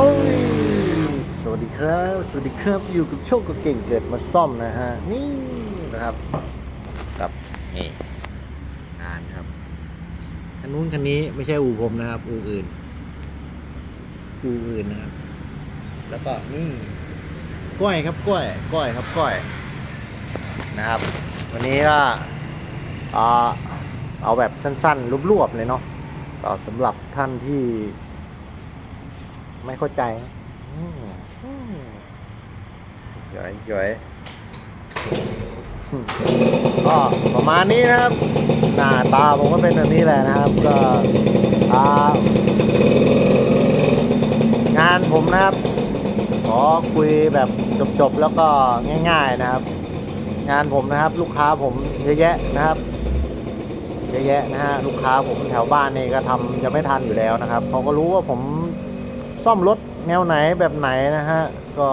โอ้ย สวัสดีครับ สวัสดีครับ อยู่กับโชคกับเก่งเกิดมาซ่อมนะฮะ นี่นะครับ กับนี่งานครับ คันนู้นคันนี้ไม่ใช่อู่ผมนะครับ อู่อื่น อู่อื่นนะครับ แล้วก็นี่ ก้อยครับ ก้อย ก้อยครับ ก้อย นะครับ วันนี้ก็อ่าเอาแบบสั้นๆ รวบๆเลยเนาะก็สำหรับท่านที่ ไม่เข้าใจนะอืมอืมย้อยย้อยก็ประมาณนี้นะครับ หน้าตาผมก็เป็นแบบนี้แหละนะครับ ก็งานผมนะครับ ขอคุยแบบจบๆแล้วก็ง่าย ๆนะครับ งานผมนะครับ ลูกค้าผมเยอะแยะนะครับเยอะแยะนะฮะลูกค้าผมแถวบ้านนี่ก็ทำจะไม่ทันอยู่แล้วนะครับเขาก็รู้ว่าผม ซ่อมรถแนวไหนแบบไหนนะฮะ ก็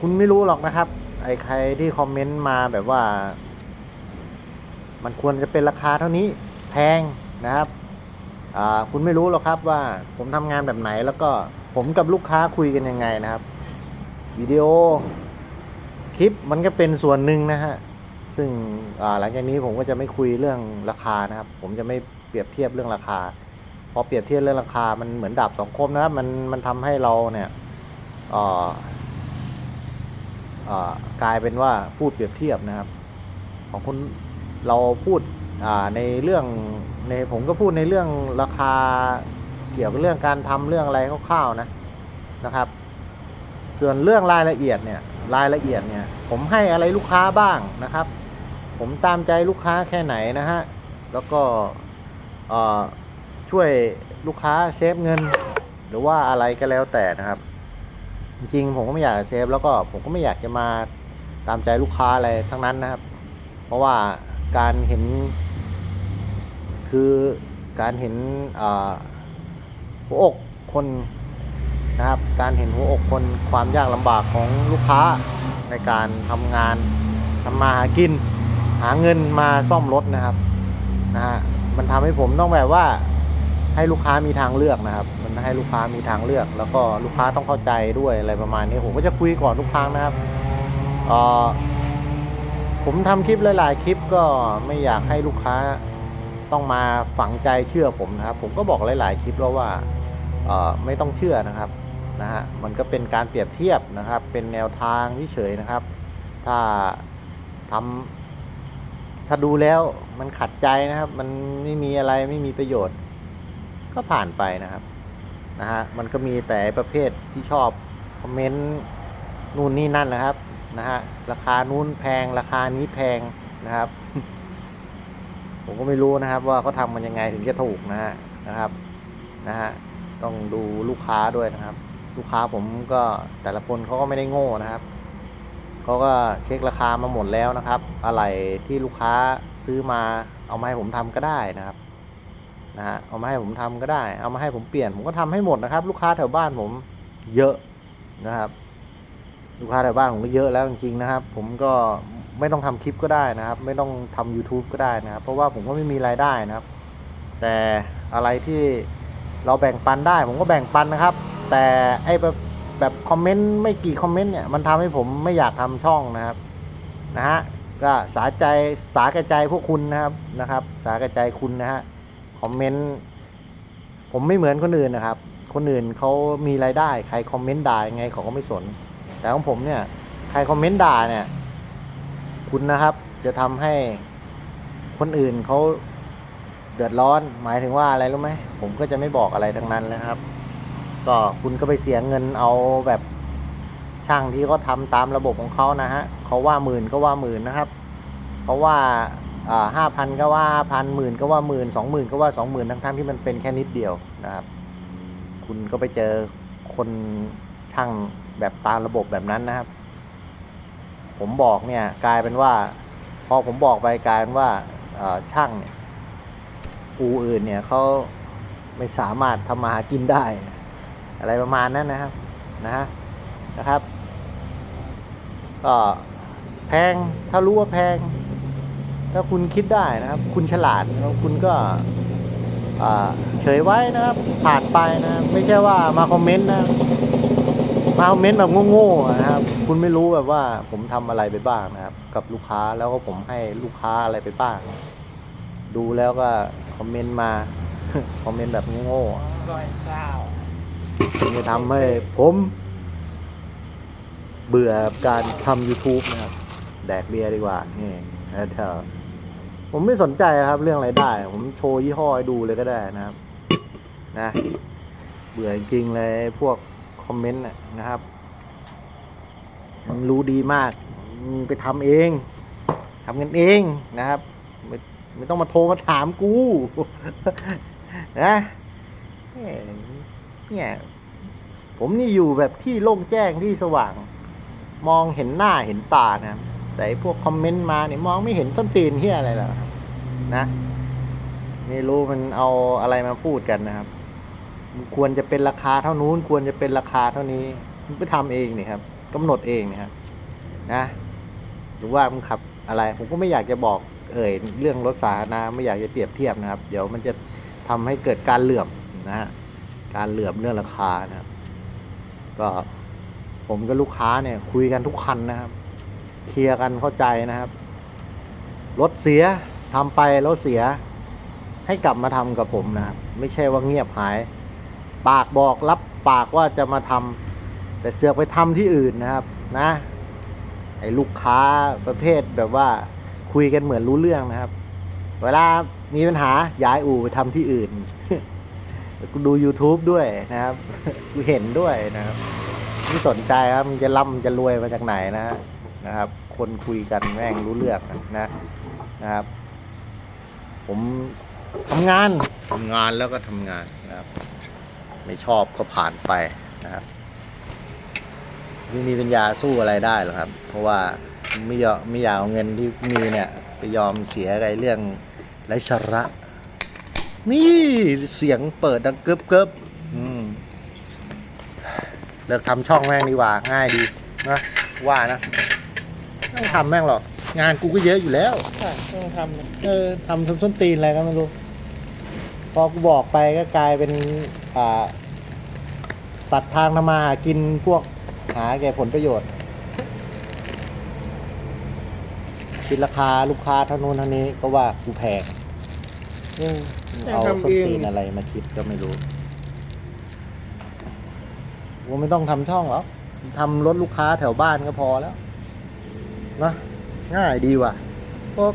คุณไม่รู้หรอกนะครับ ไอ้ใครที่คอมเมนต์มาแบบว่า มันควรจะเป็นราคาเท่านี้แพงนะครับคุณไม่รู้หรอกครับว่าผมทำงานแบบไหนแล้วก็ผมกับลูกค้าคุยกันยังไงนะครับ วิดีโอคลิปมันก็เป็นส่วนหนึ่งนะฮะ ซึ่งหลังจากนี้ผมก็จะไม่คุยเรื่องราคานะครับ ผมจะไม่เปรียบเทียบเรื่องราคา พอเปรียบเทียบเรื่องราคา มันเหมือนดาบสองคมนะครับมันมันทำให้เราเนี่ยกลายเป็นว่าพูดเปรียบเทียบนะครับ ของคุณเราพูดในเรื่องในผมก็พูดในเรื่องราคาเกี่ยวกับเรื่องการทำเรื่องอะไรคร่าวๆนะนะครับ ส่วนเรื่องรายละเอียดเนี่ยรายละเอียดเนี่ยผมให้อะไรลูกค้าบ้างนะครับ ผมตามใจลูกค้าแค่ไหนนะฮะแล้วก็ ช่วยลูกค้าเซฟเงิน หรือว่าอะไรก็แล้วแต่นะครับ จริงผมก็ไม่อยากเซฟแล้วก็ผมก็ไม่อยากจะมาตามใจลูกค้าอะไรทั้งนั้นนะครับ เพราะว่าการเห็น คือการเห็นหัวอกคนนะครับ การเห็นหัวอกคนความยากลำบากของลูกค้าในการทำงานทำมาหากิน หาเงินมาซ่อมรถนะครับนะฮะมันทำให้ผมต้องแบบว่า ให้ลูกค้ามีทางเลือกนะครับ มันให้ลูกค้ามีทางเลือก แล้วก็ลูกค้าต้องเข้าใจด้วยอะไรประมาณนี้ ผมก็จะคุยก่อนทุกครั้งนะครับผมทำคลิปหลายๆ คลิปก็ไม่อยากให้ลูกค้าต้องมาฝังใจเชื่อผมนะครับ ผมก็บอกหลายๆ คลิปแล้วว่าไม่ต้องเชื่อนะครับนะฮะมันก็เป็นการเปรียบเทียบนะครับ เป็นแนวทางเฉยนะครับ ถ้าทำถ้าดูแล้วมันขัดใจนะครับ มันไม่มีอะไรไม่มีประโยชน์ ก็ผ่านไปนะครับนะฮะมันก็มีแต่ประเภทที่ชอบคอมเมนต์นู่นนี่นั่นนะครับนะฮะราคานู้นแพงราคานี้แพงนะครับ ผมก็ไม่รู้นะครับว่าเขาทำมันยังไงถึงจะถูกนะฮะนะครับนะฮะต้องดูลูกค้าด้วยนะครับ ลูกค้าผมก็แต่ละคนเขาก็ไม่ได้โง่นะครับเขาก็เช็คราคามาหมดแล้วนะครับ อะไรที่ลูกค้าซื้อมาเอามาให้ผมทำก็ได้นะครับ นะฮะเอามาให้ผมทำก็ได้ เอามาให้ผมเปลี่ยนผมก็ทำให้หมดนะครับ ลูกค้าแถวบ้านผมเยอะนะครับ ลูกค้าแถวบ้านผมก็เยอะแล้วจริงๆนะครับ ผมก็ไม่ต้องทำคลิปก็ได้นะครับ ไม่ต้องทำ YouTube ก็ได้นะครับ เพราะว่าผมก็ไม่มีรายได้นะครับ แต่อะไรที่เราแบ่งปันได้ ผมก็แบ่งปันนะครับ แต่ไอ้แบบแบบคอมเมนต์ไม่กี่คอมเมนต์เนี่ยมันทำให้ผมไม่อยากทำช่องนะครับนะฮะก็สาใจสาแก่ใจพวกคุณนะครับนะครับ สาแก่ใจคุณนะฮะ คอมเมนต์ผมไม่เหมือนคนอื่นนะครับ คนอื่นเขามีรายได้ ใครคอมเมนต์ด่ายังไงเขาก็ไม่สน แต่ของผมเนี่ย ใครคอมเมนต์ด่าเนี่ย คุณนะครับจะทำให้คนอื่นเขาเดือดร้อน หมายถึงว่าอะไรรู้ไหมผมก็จะไม่บอกอะไรทั้งนั้นนะครับ ก็คุณก็ไปเสียเงินเอาแบบช่างที่เขาทำตามระบบของเขานะฮะเขาว่าหมื่นก็ว่าหมื่นนะครับเขาว่าอ่า ห้าพันก็ว่าพันหมื่นก็ว่าหมื่นสองหมื่นก็ว่าสองหมื่นทั้งทั้งที่มันเป็นแค่นิดเดียวนะครับ คุณก็ไปเจอคนช่างแบบตามระบบแบบนั้นนะครับ ผมบอกเนี่ยกลายเป็นว่า พอผมบอกไปกลายเป็นว่าช่างอูอื่นเนี่ยเขาไม่สามารถทำมาหากินได้ อะไรประมาณนั้นนะครับนะฮะนะครับก็แพงถ้ารู้ว่าแพง ถ้าคุณคิดได้นะครับ คุณฉลาดแล้วคุณก็เฉยไว้นะครับ ผ่านไปนะไม่ใช่ว่ามาคอมเมนต์นะมาคอมเมนต์แบบโง่ๆนะครับ คุณไม่รู้แบบว่าผมทำอะไรไปบ้างนะครับ กับลูกค้าแล้วก็ผมให้ลูกค้าอะไรไปบ้าง ดูแล้วก็คอมเมนต์มาคอมเมนต์แบบโง่ๆร้อยเศร้าจะทำให้ผม เบื่อกับการทำ YouTube นะครับ แดกเบียร์ดีกว่านี่แล้วเธอ ผมไม่สนใจครับเรื่องอะไรได้ ผมโชว์ยี่ห้อให้ดูเลยก็ได้นะครับ นะ เบื่อจริงเลยพวกคอมเมนต์นะครับมันรู้ดีมากมึงไปทำเองทำกันเองนะครับ ไม่ไม่ต้องมาโทรมาถามกูนะเนี่ยผมนี่อยู่แบบที่โล่งแจ้งที่สว่าง มองเห็นหน้าเห็นตานะครับ แต่พวกคอมเมนต์มาเนี่ยมองไม่เห็นต้นตีนเฮียอะไรหรอกนะไม่รู้มันเอาอะไรมาพูดกันนะครับควรจะเป็นราคาเท่านู้น ควรจะเป็นราคาเท่านี้มันไปทำเองนี่ครับกำหนดเองนี่ครับนะหรือว่ามันขับอะไร ผมก็ไม่อยากจะบอกเอ่ยเรื่องรถสาธารณะไม่อยากจะเปรียบเทียบนะครับ เดี๋ยวมันจะทำให้เกิดการเหลื่อมนะฮะการเหลื่อมเรื่องราคานะครับ ก็ผมกับลูกค้าเนี่ย คุยกันทุกคันนะครับ เคลียร์กันเข้าใจนะครับ รถเสียทำไปแล้วเสีย ให้กลับมาทำกับผมนะครับไม่ใช่ว่าเงียบหาย ปากบอกรับปากว่าจะมาทำแต่เสือกไปทำที่อื่นนะครับ นะไอ้ลูกค้าประเภทแบบว่าคุยกันเหมือนรู้เรื่องนะครับ เวลามีปัญหาย้ายอู่ไปทำที่อื่น กูดู YouTube ด้วยนะครับ กูเห็นด้วยนะครับไม่สนใจครับมันจะร่ำจะรวยมาจากไหนนะ นะครับ คนคุยกันแม่งรู้เรื่องนะนะครับ ผมทำงานทำงานแล้วก็ทำงานนะครับ ไม่ชอบก็ผ่านไปนะครับไม่มีปัญญาสู้อะไรได้หรอกครับ เพราะว่าไม่ยอมไม่อยากเอาเงินที่มีเนี่ย ไปยอมเสียอะไรเรื่องไร้สาระ นี่เสียงเปิดดังเกิบเกิบอืมเลิกทำช่องแม่งดีกว่าง่ายดีนะว่านะ ไม่ต้องทำแม่งหรอก งานกูก็เยอะอยู่แล้ว ใช่ต้องทำนะเออทำทำส้นตีนอะไรก็ไม่รู้ พอกูบอกไปก็กลายเป็นอ่าตัดทางทำมาหากินพวกหาแก่ผลประโยชน์คิดราคาลูกค้าเท่านู้นเท่านี้ก็ว่ากูแพงอืมเอาทำส้นเองตีนอะไรมาคิดก็ไม่รู้ว่าไม่ต้องทำช่องหรอกทำรถลูกค้าแถวบ้านก็พอแล้ว นะง่ายดีว่ะเพราะ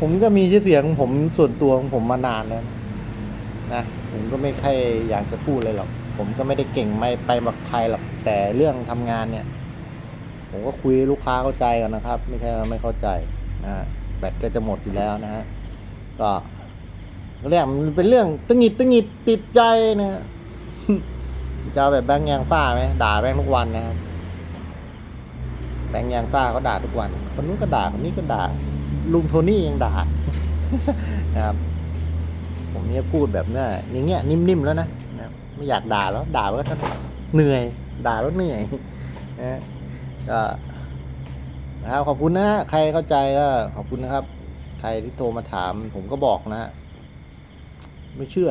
ผมก็มีชื่อเสียงของผมส่วนตัวของผมมานานแล้วนะผมก็ไม่ใค่อยากจะพูดเลยหรอก ผมก็ไม่ได้เก่งไม่ไปบักใครหรอกแต่เรื่องทำงานเนี่ย ผมก็คุยลูกค้าเข้าใจกันนะครับ ไม่ใช่ไม่เข้าใจนะแบตก็จะหมดอยู่แล้วนะฮะก็เรื่องมันเป็นเรื่องตึงหิดตึงหิดติดใจนะฮะจะเอาแบบแบงค์ยางฟ้าไหมด่าแบงค์ทุกวันนะครับ แบงยางฟ้าเขาด่าทุกวัน คนนู้นก็ด่าคนนี้ก็ด่า ลุงโทนี่ยังด่านะครับ ผมเนี่ยพูดแบบนี้ยอย่างเงี้ยนิ่มๆแล้วนะนะครับไม่อยากด่าแล้วด่าก็เท่านั้นเหนื่อย ด่าแล้วเหนื่อยนะก็นะครับขอบคุณนะฮะใครเข้าใจก็ขอบคุณนะครับ ใครที่โทรมาถาม ผมก็บอกนะฮะไม่เชื่อ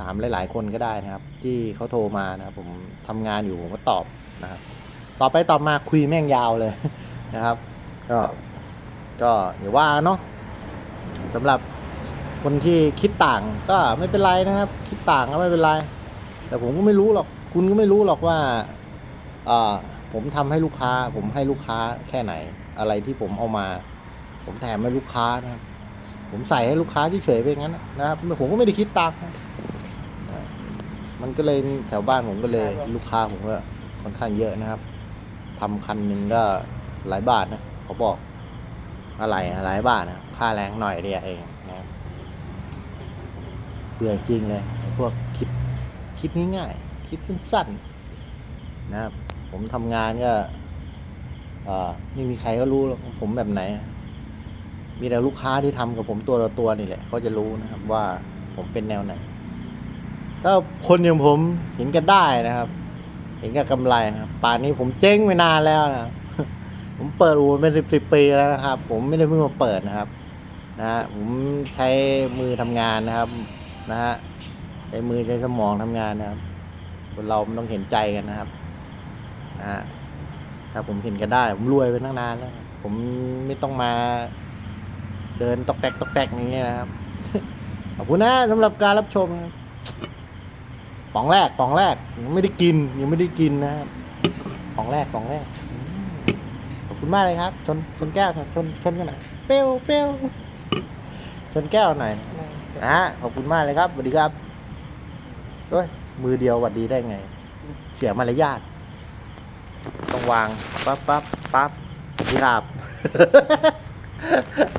ถามหลาย ๆ คนก็ได้นะครับ ที่เขาโทรมานะครับ ผมทำงานอยู่ผมก็ตอบนะครับ ต่อไปต่อมาคุยแม่งยาวเลยนะครับ ก็ก็อย่าว่าเนาะสำหรับคนที่คิดต่างก็ไม่เป็นไรนะครับ คิดต่างก็ไม่เป็นไร แต่ผมก็ไม่รู้หรอก คุณก็ไม่รู้หรอกว่าอ่าผมทำให้ลูกค้า ผมให้ลูกค้าแค่ไหน อะไรที่ผมเอามา ผมแถมให้ลูกค้านะครับ ผมใส่ให้ลูกค้าเฉยๆไปงั้นนะครับ ผมก็ไม่ได้คิดตังค์มันก็เลยแถวบ้านผมก็เลยลูกค้าผมก็ค่อนข้างเยอะนะครับ ทำคันหนึ่งก็หลายบาทนะเขาบอกอะไรหลายบาทนะค่าแรงหน่อยเดียวเองนะเบื่อจริงเลยพวกคิดคิดง่ายๆคิดสั้นๆนะครับผมทำงานก็เอ่อไม่มีใครก็รู้ผมแบบไหน มีแต่ลูกค้าที่ทำกับผมตัวต่อตัวนี่แหละเขาจะรู้นะครับว่าผมเป็นแนวไหนถ้าคนอย่างผมเห็นกันได้นะครับ เห็นกับกำไรนะครับป่านนี้ผมเจ๊งไปนานแล้วนะผมเปิดอู่เป็นสิบสิบปีแล้วนะครับ ผมไม่ได้เพิ่งมาเปิดนะครับนะฮะผมใช้มือทำงานนะครับนะฮะใช้มือใช้สมองทำงานนะครับคนเรามันต้องเห็นใจกันนะครับนะฮะถ้าผมเห็นกันได้ ผมรวยไปตั้งนานแล้ว ผมไม่ต้องมา เดินตอกแตกตอกแตกอย่างเงี้นะครับขอบคุณนะสำหรับการรับชมครับ ป๋องแรกป๋องแรกยังไม่ได้กินยังไม่ได้กินนะครับป๋องแรกป๋องแรกขอบคุณมากเลยครับ ชนชนแก้วชนชนกันหน่อยเปี้ยวเปี้ยวชนแก้วหน่อยไม่นะฮะขอบคุณมากเลยครับสวัสดีครับเอ้ยมือเดียวหวัดดีได้ไง เสียมารยาทต้องวางปั๊บปั๊บปั๊บสวัสดีครับ